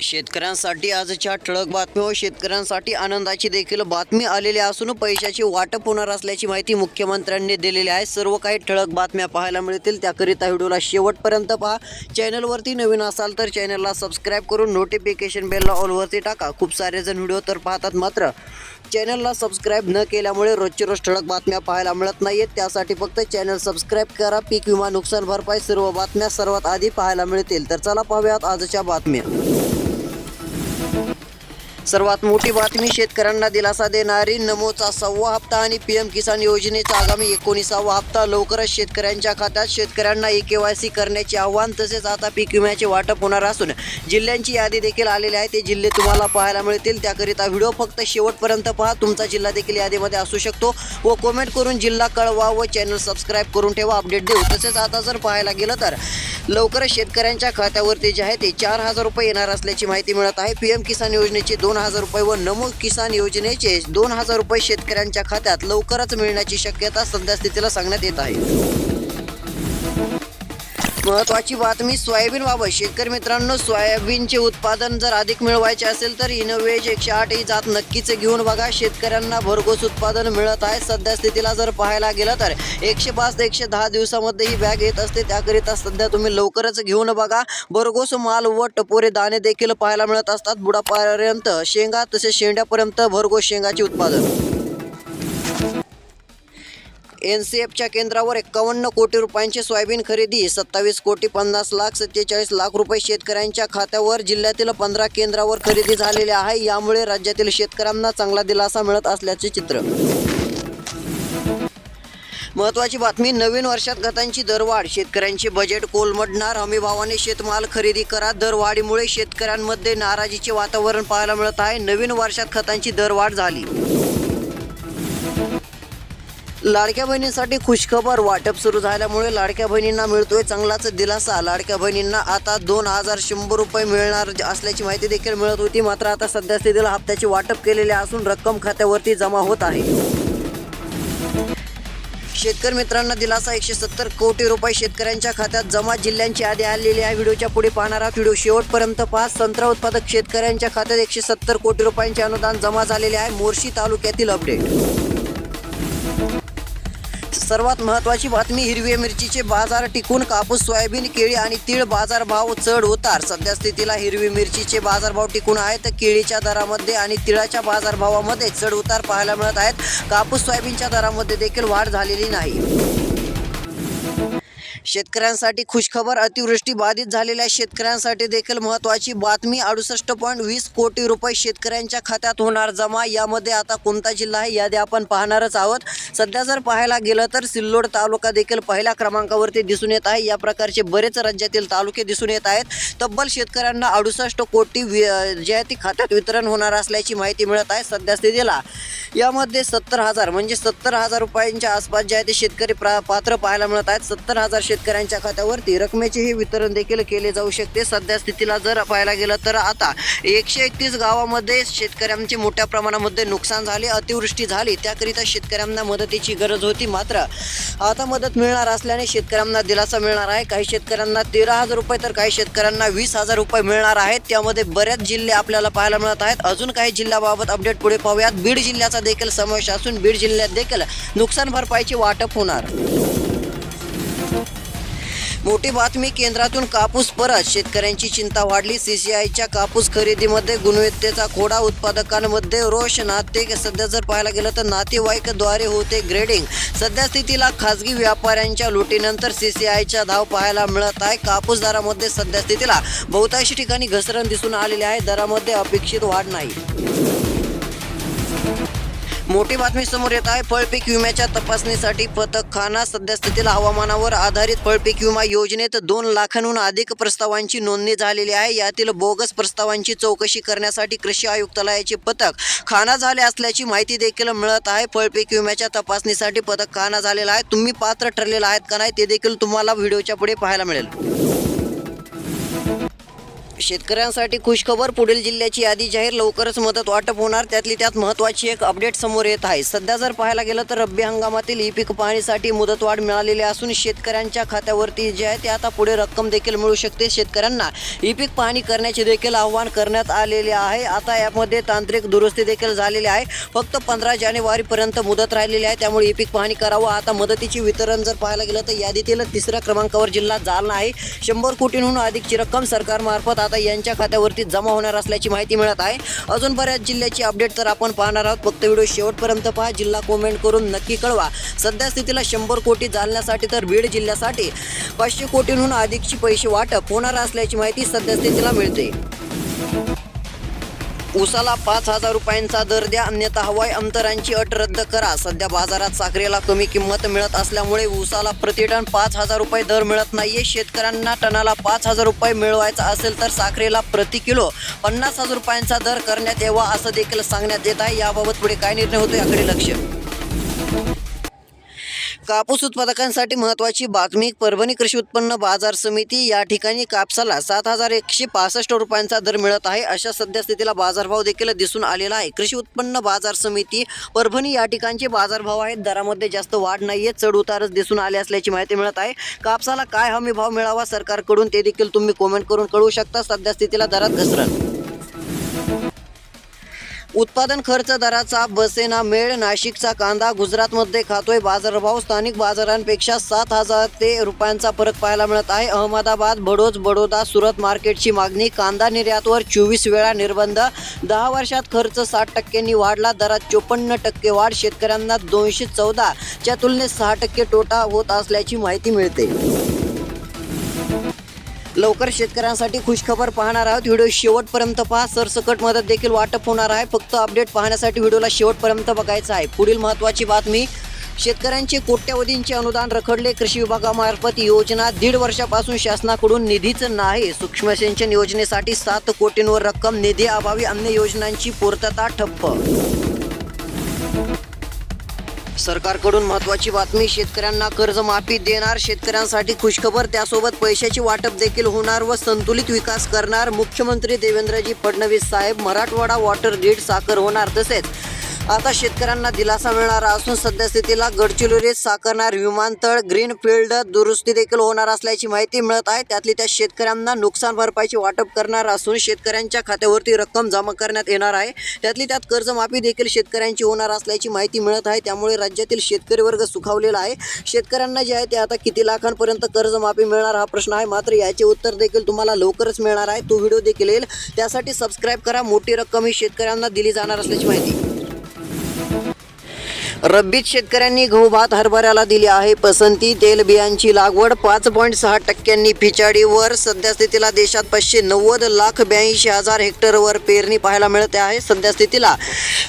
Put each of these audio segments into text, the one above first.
शेतकऱ्यांसाठी आजच्या ठळक बातमी व शेतकऱ्यांसाठी आनंदाची देखील बातमी आलेली असून पैशाची वाटप होणार असल्याची माहिती मुख्यमंत्र्यांनी दिलेली आहे. सर्व काही ठळक बातम्या पाहायला मिळतील. त्याकरिता व्हिडिओला शेवटपर्यंत पहा. चॅनलवरती नवीन असाल तर चॅनलला सबस्क्राईब करून नोटिफिकेशन बेलला ऑलवरती टाका. खूप सारे जण व्हिडिओ तर पाहतात मात्र चॅनलला सबस्क्राईब न केल्यामुळे रोजची रोज ठळक बातम्या पाहायला मिळत नाहीत त्यासाठी फक्त चॅनल सबस्क्राईब करा. पीक विमा नुकसान भरपाई सर्व बातम्या सर्वात आधी पाहायला मिळतील. तर चला पाहूयात आजच्या बातम्या. सर्वात मोठी बातमी शेतकऱ्यांना दिलासा देणारी नमोचा सव्वा हप्ता आणि पीएम किसान योजनेचा आगामी एकोणीसावा हप्ता. लवकरच शेतकऱ्यांच्या खात्यात शेतकऱ्यांना ई के वाय सी करण्याचे आव्हान तसेच आता पीक विम्याचे वाटप होणार असून जिल्ह्यांची यादी देखील आलेली आहे. ते जिल्हे तुम्हाला पाहायला मिळतील. त्याकरिता व्हिडिओ फक्त शेवटपर्यंत पहा. तुमचा जिल्हा देखील यादीमध्ये असू शकतो व कमेंट करून जिल्हा कळवा व चॅनल सबस्क्राईब करून ठेवा. अपडेट देऊ. तसेच आता जर पाहायला गेलं तर लवकरच शेतकऱ्यांच्या खात्यावरती जे आहे ते चार हजार रुपये येणार असल्याची माहिती मिळत आहे. पीएम किसान योजनेचे दोन हजार रुपये व नमो किसान योजनेचे दोन हजार रुपये शेतकऱ्यांच्या खात्यात लवकरच मिळण्याची शक्यता सध्या स्थितीला सांगण्यात येत आहे. महत्वाची बातमी सोयाबीन बाबत शेतकरी मित्रांनो सोयाबीनचे उत्पादन जर अधिक मिळवायचे असेल तर इनोवेज एकशे आठ ही जात नक्कीच घेऊन बघा. शेतकऱ्यांना भरघोस उत्पादन मिळत आहे. सध्या स्थितीला जर पाहायला गेलं तर एकशे पाच ते एकशे दहा दिवसामध्ये ही बॅग येत असते. त्याकरिता सध्या तुम्ही लवकरच घेऊन बघा. भरघोस माल व टपोरे दाणे देखील पाहायला मिळत असतात. बुडापर्यंत शेंगा तसेच शेंड्यापर्यंत भरघोस शेंगाचे उत्पादन. एन सी एफच्या केंद्रावर एक्कावन्न कोटी रुपयांची सोयाबीन खरेदी सत्तावीस कोटी पन्नास लाख सत्तेचाळीस लाख रुपये शेतकऱ्यांच्या खात्यावर जिल्ह्यातील पंधरा केंद्रावर खरेदी झालेली आहे. यामुळे राज्यातील शेतकऱ्यांना चांगला दिलासा मिळत असल्याचे चित्र. महत्वाची बातमी नवीन वर्षात खतांची दरवाढ. शेतकऱ्यांचे बजेट कोलमडणार. हमीभावाने शेतमाल खरेदी करा. दरवाढीमुळे शेतकऱ्यांमध्ये नाराजीचे वातावरण पाहायला मिळत आहे. नवीन वर्षात खतांची दरवाढ झाली. लाडक्या बहिणींसाठी खुशखबर वाटप सुरू झाल्यामुळे लाडक्या बहिणींना मिळतोय चांगलाच दिलासा. लाडक्या बहिणींना आता दोन हजार शंभर रुपये मिळणार असल्याची माहिती देखील मिळत होती. मात्र आता सध्या स्थितीला हप्त्याचे वाटप केलेले असून रक्कम खात्यावरती जमा होत आहे. शेतकरी मित्रांना दिलासा एकशे सत्तर कोटी रुपये शेतकऱ्यांच्या खात्यात जमा. जिल्ह्यांची यादी आलेली आहे. व्हिडिओच्या पुढे पाहणार आहात. व्हिडिओ शेवटपर्यंत पहा. संत्रा उत्पादक शेतकऱ्यांच्या खात्यात एकशे सत्तर कोटी रुपयांचे अनुदान जमा झालेले आहे. मोर्शी तालुक्यातील अपडेट. सर्वात महत्त्वाची बातमी हिरवी मिरचीचे बाजार टिकून कापूस सोयाबीन केळी आणि तीळ बाजारभाव चढ उतार. सध्या स्थितीला हिरवी मिरचीचे बाजारभाव टिकून आहेत. केळीच्या दरामध्ये आणि तिळाच्या बाजारभावामध्ये चढ उतार पाहायला मिळत आहेत. कापूस सोयाबीनच्या दरामध्ये देखील वाढ झालेली नाही. शेतकऱ्यांसाठी खुशखबर अतिवृष्टी बाधित झालेल्या शेतकऱ्यांसाठी देखील महत्त्वाची बातमी. अडुसष्ट पॉईंट वीस कोटी रुपये शेतकऱ्यांच्या खात्यात होणार जमा. यामध्ये आता कोणता जिल्हा आहे यादी आपण पाहणारच आहोत. सध्या जर पाहायला गेलं तर सिल्लोड तालुका देखील पहिल्या क्रमांकावरती दिसून येत आहे. या प्रकारचे बरेच राज्यातील तालुके दिसून येत आहेत. तब्बल शेतकऱ्यांना अडुसष्ट कोटी वि जे आहे ती खात्यात वितरण होणार असल्याची माहिती मिळत आहे सध्या स्थितीला. यामध्ये सत्तर हजार म्हणजे सत्तर हजार रुपयांच्या आसपास जे आहे ते शेतकरी प्रा पात्र पाहायला मिळत आहेत. सत्तर हजार शेतकऱ्यांच्या खात्यावरती रकमेचेही वितरण देखील केले जाऊ शकते. सध्या स्थितीला जर पाहायला गेलं तर आता एकशे एकतीस गावामध्ये शेतकऱ्यांचे मोठ्या प्रमाणामध्ये नुकसान झाले अतिवृष्टी झाली. त्याकरिता शेतकऱ्यांना मदतीची गरज होती. मात्र आता मदत मिळणार असल्याने शेतकऱ्यांना दिलासा मिळणार आहे. काही शेतकऱ्यांना तेरा हजार रुपये तर काही शेतकऱ्यांना वीस हजार रुपये मिळणार आहेत. त्यामध्ये बऱ्याच जिल्हे आपल्याला पाहायला मिळत आहेत. अजून काही जिल्ह्याबाबत अपडेट पुढे पाहूयात. बीड जिल्ह्याचा देखील समावेश असून बीड जिल्ह्यात देखील नुकसान भरपाईचे वाटप होणार. मोठी बातमी केंद्रातून कापूस परत. शेतकऱ्यांची चिंता वाढली. सीसीआयच्या कापूस खरेदीमध्ये गुणवत्तेचा खोडा उत्पादकांमध्ये रोष. नाते सध्या जर पाहायला गेलं तर नातेवाईकद्वारे होते ग्रेडिंग. सध्या स्थितीला खाजगी व्यापाऱ्यांच्या लुटीनंतर सीसीआयच्या धाव पाहायला मिळत आहे. कापूस दरामध्ये सध्या स्थितीला बहुतांशी ठिकाणी घसरण दिसून आलेली आहे. दरामध्ये अपेक्षित वाढ नाही. मोठी बातमी समोर येत आहे. फळपीक विम्याच्या तपासणीसाठी पथकखाना सध्या हवामानावर आधारित फळपीक विमा योजनेत दोन लाखांहून अधिक प्रस्तावांची नोंदणी झालेली आहे. यातील बोगस प्रस्तावांची चौकशी करण्यासाठी कृषी आयुक्तालयाचे पथक खाना झाले असल्याची माहिती देखील मिळत आहे. फळपीक विम्याच्या तपासणीसाठी पथक खाना झालेला आहे. तुम्ही पात्र ठरलेला आहेत का नाही ते देखील तुम्हाला व्हिडिओच्या पुढे पाहायला मिळेल. शेतकऱ्यांसाठी खुशखबर. पुढील जिल्ह्याची यादी जाहीर. लवकरच मदत वाटप होणार. त्यातली त्यात महत्त्वाची एक अपडेट समोर येत आहे. सध्या जर पाहायला गेलं तर रब्बी हंगामातील ई पीक पाहणीसाठी मुदतवाढ मिळालेली असून शेतकऱ्यांच्या खात्यावरती जे आहे ते आता पुढे रक्कम देखील मिळू शकते. शेतकऱ्यांना ई पीक पाहणी करण्याचे देखील आव्हान करण्यात आलेले आहे. आता यामध्ये तांत्रिक दुरुस्ती देखील झालेली आहे. फक्त पंधरा जानेवारीपर्यंत मुदत राहिलेली आहे. त्यामुळे ई पीक पाहणी करावं. आता मदतीचे वितरण जर पाहायला गेलं तर यादीतील तिसऱ्या क्रमांकावर जिल्हा जालना आहे. शंभर कोटींहून अधिकची रक्कम सरकारमार्फत आता यांच्या खात्यावरती जमा होणार असल्याची माहिती मिळत आहे. अजून बऱ्याच जिल्ह्याची अपडेट तर आपण पाहणार आहोत. फक्त व्हिडिओ शेवटपर्यंत पहा. जिल्हा कमेंट करून नक्की कळवा. सध्या स्थितीला शंभर कोटी जालण्यासाठी तर बीड जिल्ह्यासाठी पाचशे कोटींहून अधिकची पैसे वाटप होणार असल्याची माहिती सध्या स्थितीला मिळते. उसाला पाच हजार रुपयांचा दर द्या अन्यथा हवाई अंतरांची अट रद्द करा. सध्या बाजारात साखरेला कमी किंमत मिळत असल्यामुळे उसाला प्रतिटन पाच हजार रुपये दर मिळत नाहीये. शेतकऱ्यांना टनाला पाच हजार रुपये मिळवायचा असेल तर साखरेला प्रति किलो पन्नास हजार रुपयांचा दर करण्यात यावा असं देखील सांगण्यात येत आहे. याबाबत पुढे काय निर्णय होतो याकडे लक्ष. कापूस उत्पादकांसाठी महत्त्वाची बातमी परभणी कृषी उत्पन्न बाजार समिती या ठिकाणी कापसाला सात हजार एकशे पासष्ट रुपयांचा दर मिळत आहे. अशा सद्यस्थितीला बाजारभाव देखील दिसून आलेला आहे. कृषी उत्पन्न बाजार समिती परभणी या ठिकाणचे बाजारभाव आहेत. दरामध्ये जास्त वाढ नाहीये चढ उतारच दिसून आले असल्याची माहिती मिळत आहे. कापसाला काय हमी भाव मिळावा सरकारकडून ते देखील तुम्ही कमेंट करून कळवू शकता. सद्यस्थितीला दरात घसरण उत्पादन खर्च दराचा बसेना मेळ नाशिकचा कांदा गुजरातमध्ये खातोय बाजारभाव स्थानिक बाजारांपेक्षा सात हजार ते रुपयांचा फरक पाहायला मिळत आहे. अहमदाबाद बडोज बडोदा सुरत मार्केटची मागणी कांदा निर्यातवर चोवीस वेळा निर्बंध. दहा वर्षात खर्च साठ टक्क्यांनी वाढला दरात चोपन्न टक्के वाढ शेतकऱ्यांना दोनशे चौदाच्या तुलनेत सहा टक्के तोटा होत असल्याची माहिती मिळते. लवकर शेतकऱ्यांसाठी खुशखबर पाहणार आहोत. व्हिडिओ शेवटपर्यंत पहा. सरसकट मदत देखील वाटप होणार आहे. फक्त अपडेट पाहण्यासाठी व्हिडिओला शेवटपर्यंत बघायचं आहे. पुढील महत्त्वाची बातमी शेतकऱ्यांचे कोट्यवधींचे अनुदान रखडले. कृषी विभागामार्फत योजना दीड वर्षापासून शासनाकडून निधीच नाही. सूक्ष्म सिंचन योजनेसाठी सात कोटींवर रक्कम निधी अभावी अन्य योजनांची पूर्तता ठप्प. सरकारकडून महत्त्वाची बातमी शेतकऱ्यांना कर्जमाफी देणार शेतकऱ्यांसाठी खुशखबर त्यासोबत पैशाची वाटप देखील होणार व संतुलित विकास करणार. मुख्यमंत्री देवेंद्रजी फडणवीस साहेब मराठवाडा वॉटर ग्रीड साखर होणार तसेच आता शेतकऱ्यांना दिलासा मिळणार असून सद्यस्थितीला गडचिरोलीत साकारणार विमानतळ ग्रीन फील्ड दुरुस्ती देखील होणार असल्याची माहिती मिळत आहे. त्यातली त्या शेतकऱ्यांना नुकसान भरपाईचे वाटप करणार असून शेतकऱ्यांच्या खात्यावरती रक्कम जमा करण्यात येणार आहे. त्यातली त्यात कर्जमाफी देखील शेतकऱ्यांची होणार असल्याची माहिती मिळत आहे. त्यामुळे राज्यातील शेतकरी वर्ग सुखावलेला आहे. शेतकऱ्यांना जे आहे ते आता किती लाखांपर्यंत कर्जमाफी मिळणार हा प्रश्न आहे. मात्र याचे उत्तर देखील तुम्हाला लवकरच मिळणार आहे. तो व्हिडिओ देखील येईल. त्यासाठी सबस्क्राईब करा. मोठी रक्कम ही शेतकऱ्यांना दिली जाणार असल्याची माहिती. रब्बीत शेतकऱ्यांनी गहू भात हरभऱ्याला दिली आहे. पसंती तेलबियांची लागवड पाच पॉईंट सहा टक्क्यांनी. पिचाडीवर सध्यास्थितीला देशात पाचशे नव्वद लाख ब्याऐंशी हजार हेक्टरवर पेरणी पाहायला मिळते आहे सध्या स्थितीला.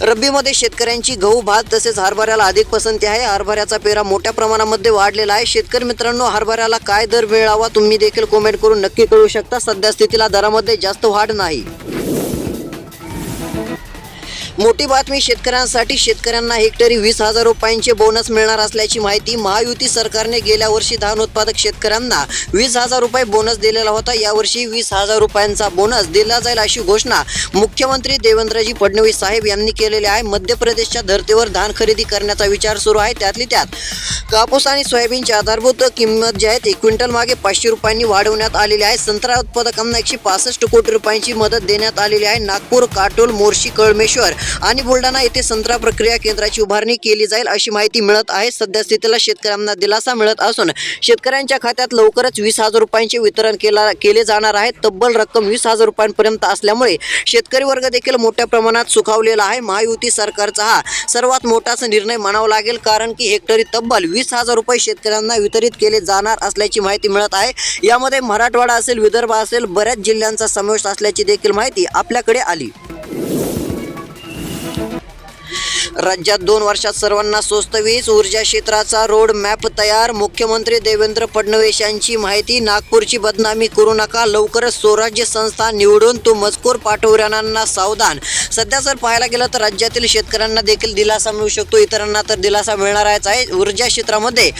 रब्बीमध्ये शेतकऱ्यांची गहू भात तसेच हरभऱ्याला अधिक पसंती आहे. हरभऱ्याचा पेरा मोठ्या प्रमाणामध्ये वाढलेला आहे. शेतकरी मित्रांनो हरभऱ्याला काय दर मिळावा तुम्ही देखील कमेंट करून नक्की कळू शकता. सध्या स्थितीला दरामध्ये जास्त वाढ नाही. मोठी बातमी शेतकऱ्यांसाठी शेतकऱ्यांना हेक्टरी वीस हजार रुपयांचे बोनस मिळणार असल्याची माहिती महायुती सरकारने गेल्या वर्षी धान उत्पादक शेतकऱ्यांना वीस हजार रुपये बोनस दिलेला होता. यावर्षी वीस हजार रुपयांचा बोनस दिला जाईल अशी घोषणा मुख्यमंत्री देवेंद्रजी फडणवीस साहेब यांनी केलेली आहे. मध्य प्रदेशच्या धर्तीवर धान खरेदी करण्याचा विचार सुरू आहे. त्यातली त्यात कापूस आणि सोयाबीनची आधारभूत किंमत जी आहे ती क्विंटल मागे पाचशे रुपयांनी वाढवण्यात आलेली आहे. संत्रा उत्पादकांना एकशे पासष्ट कोटी रुपयांची मदत देण्यात आलेली आहे. नागपूर काटोल मोर्शी कळमेश्वर आणि बुलढाणा येथे संत्रा प्रक्रिया केंद्राची उभारणी केली जाईल अशी माहिती मिळत आहे. सध्या स्थितीला शेतकऱ्यांना दिलासा मिळत असून शेतकऱ्यांच्या खात्यात लवकरच वीस हजार रुपयांचे वितरण केला केले जाणार आहे. तब्बल रक्कम वीस हजार रुपयांपर्यंत असल्यामुळे शेतकरी वर्ग देखील मोठ्या प्रमाणात सुखावलेला आहे. महायुती सरकारचा हा सर्वात मोठाच निर्णय म्हणावा लागेल कारण की हेक्टरी तब्बल वीस हजार रुपये शेतकऱ्यांना वितरित केले जाणार असल्याची माहिती मिळत आहे. यामध्ये मराठवाडा असेल विदर्भ असेल बऱ्याच जिल्ह्यांचा समावेश असल्याची देखील माहिती आपल्याकडे आली. राज्यात दोन वर्षात सर्वांना स्वस्त वीज ऊर्जा क्षेत्राचा रोड मॅप तयार. मुख्यमंत्री देवेंद्र फडणवीस यांची माहिती नागपूरची बदनामी करू नका लवकरच स्वराज्य संस्था निवडून तो मजकूर पाठवणाऱ्यांना सावधान. सध्या जर पाहायला गेलं तर राज्यातील शेतकऱ्यांना देखील दिलासा मिळू शकतो इतरांना तर दिलासा मिळणारच आहे. ऊर्जा क्षेत्रामध्ये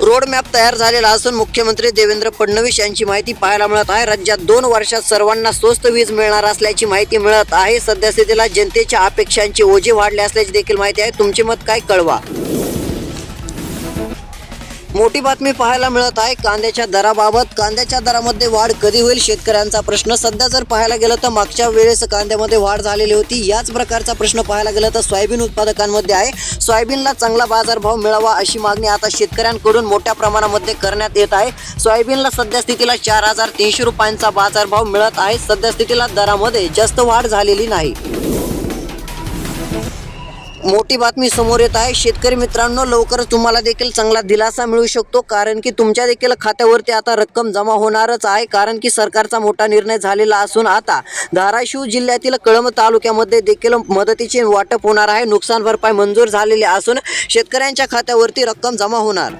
रोड मॅप तयार झालेला असून मुख्यमंत्री देवेंद्र फडणवीस यांची माहिती पाहायला मिळत आहे. राज्यात दोन वर्षात सर्वांना स्वस्त वीज मिळणार असल्याची माहिती मिळत आहे. सध्या जनतेच्या अपेक्षांचे ओझे वाढले असल्याची देखील माहिती आहे. तुमचे मत काय कळवा. मोठी बातमी पाहायला मिळत आहे. कांद्याच्या दराबाबत कांद्याच्या दरामध्ये वाढ कधी होईल शेतकऱ्यांचा प्रश्न? सध्या जर पाहायला गेलं तर मागच्या वेळेस कांद्यामध्ये वाढ झालेली होती. याच प्रकारचा प्रश्न पाहायला गेला तर सोयाबीन उत्पादकांमध्ये आहे. सोयाबीनला चांगला बाजारभाव मिळावा अशी मागणी आता शेतकऱ्यांकडून मोठ्या प्रमाणामध्ये करण्यात येत आहे. सोयाबीनला सध्या स्थितीला चार हजार तीनशे रुपयांचा बाजारभाव मिळत आहे. सध्या स्थितीला दरामध्ये जास्त वाढ झालेली नाही. मोठी बातमी समोर येत आहे. शेतकरी मित्रांनो लवकरच तुम्हाला देखील चांगला दिलासा मिळू शकतो. कारण की तुमच्या देखील खात्यावरती आता रक्कम जमा होणारच आहे. कारण की सरकारचा मोठा निर्णय झालेला असून आता धाराशिव जिल्ह्यातील कळंब तालुक्यामध्ये देखील मदतीचे वाटप होणार आहे. नुकसान भरपाई मंजूर झालेली असून शेतकऱ्यांच्या खात्यावरती रक्कम जमा होणार.